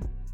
people.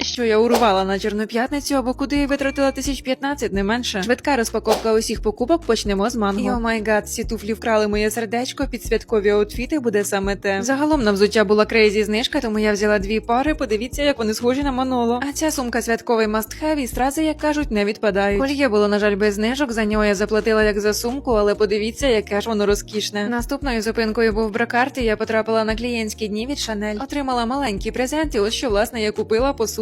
Що я урвала на чорноп'ятницю або куди я витратила тисяч 15, не менше. Швидка розпаковка усіх покупок почнемо з манго. І о май гад, ці туфлі вкрали моє сердечко, під святкові аутфіти буде саме те. Загалом на взуття була крейзі знижка, тому я взяла дві пари. Подивіться, як вони схожі на маноло. А ця сумка святковий must-have і стрази, як кажуть, не відпадають. Кольє було, на жаль, без знижок. За нього я заплатила як за сумку, але подивіться, яке ж воно розкішне. Наступною зупинкою був бракарт, і я потрапила на клієнтські дні від Шанель. Отримала маленький презент, і ось що власне я купила по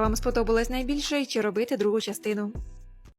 вам сподобалась найбільше, чи робити другу частину.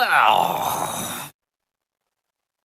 Hello.